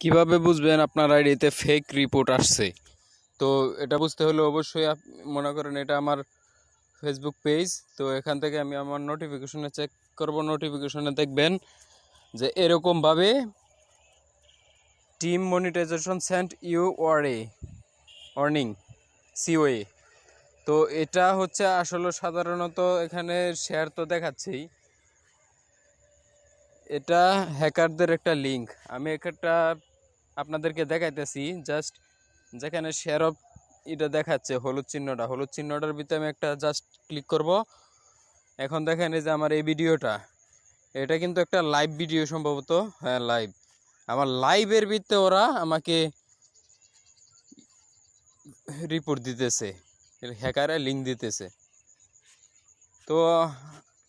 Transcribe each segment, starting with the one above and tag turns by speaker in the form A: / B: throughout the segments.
A: কীভাবে বুঝবেন আপনার আইডিতে ফেক রিপোর্ট আসছে? তো এটা বুঝতে হলে অবশ্যই মনে করেন এটা আমার ফেসবুক পেজ তো এখান থেকে আমি আমার নোটিফিকেশনে চেক করব। নোটিফিকেশনে দেখবেন যে এরকমভাবে team monetisation sent you warning COA তো এটা হচ্ছে আসলে সাধারণত এখানে শেয়ার তো দেখাচ্ছেই। এটা হ্যাকারদের একটা লিংক আমি একটা আপনাদেরকে দেখাইতেছি জাস্ট যেখানে শেয়ার অফ এটা দেখাচ্ছে, হলুদ চিহ্নটা। হলুদ চিহ্নটার ভিতরে আমি একটা জাস্ট ক্লিক করব। এখন দেখেন এই যে আমার এই ভিডিওটা। এটা কিন্তু একটা লাইভ ভিডিও সম্ভবত। হ্যাঁ লাইভ আমার লাইভের ভিতরে ওরা আমাকে রিপোর্ট দিতেছে। হ্যাকারে লিঙ্ক দিতেছে। তো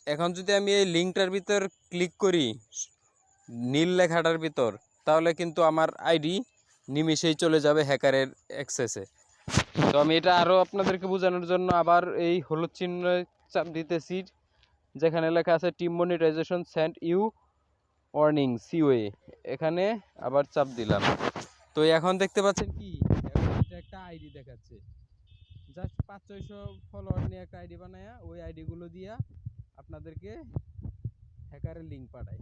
A: এখন যদি আমি এই লিঙ্কটার ভিতর ক্লিক করি, নীল লেখাটার ভিতর, তাহলে কিন্তু আমার আইডি নিমিশেই চলে যাবে হ্যাকারের অ্যাক্সেসে তো আমি এটা আরও আপনাদেরকে বোঝানোর জন্য আবার এই হলুদ চিহ্ন চাপ দিতেছি, যেখানে লেখা আছে team monetisation sent you warning COA এখানে আবার চাপ দিলাম। তো এখন দেখতে পাচ্ছেন কি একটা আইডি দেখাচ্ছে। জাস্ট পাঁচ ছয়শো ফলোয়ার নিয়ে একটা আইডি বানায়া, ওই আইডিগুলো দিয়া আপনাদেরকে হ্যাকারের লিঙ্ক পাঠায়।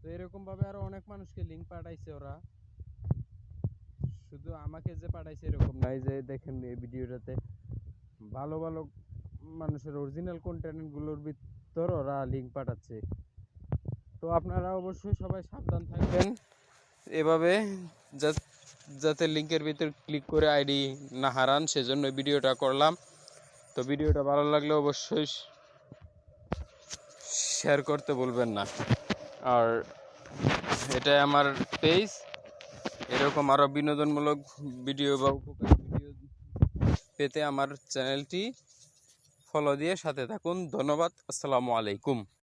A: তো এরকমভাবে আরও অনেক মানুষকে লিঙ্ক পাঠাইছে ওরা। শুধু আমাকে যে পাঠাইছে এরকম নাই যে দেখেন এই ভিডিওটাতে ভালো ভালো মানুষের অরিজিনাল কন্টেন্টগুলোর ভিতর ওরা লিঙ্ক পাঠাচ্ছে। তো আপনারা অবশ্যই সবাই সাবধান থাকবেন। এভাবে যাতে লিঙ্কের ভিতর ক্লিক করে আইডি না হারান সেজন্য ভিডিওটা করলাম। তো ভিডিওটা ভালো লাগলে অবশ্যই শেয়ার করতে বলবেন না। আর এটা আমার পেজ এরকম আরও বিনোদনমূলক ভিডিও বা উপকারী ভিডিও পেতে আমার চ্যানেলটি ফলো দিয়ে সাথে থাকুন। ধন্যবাদ। আসসালামু আলাইকুম।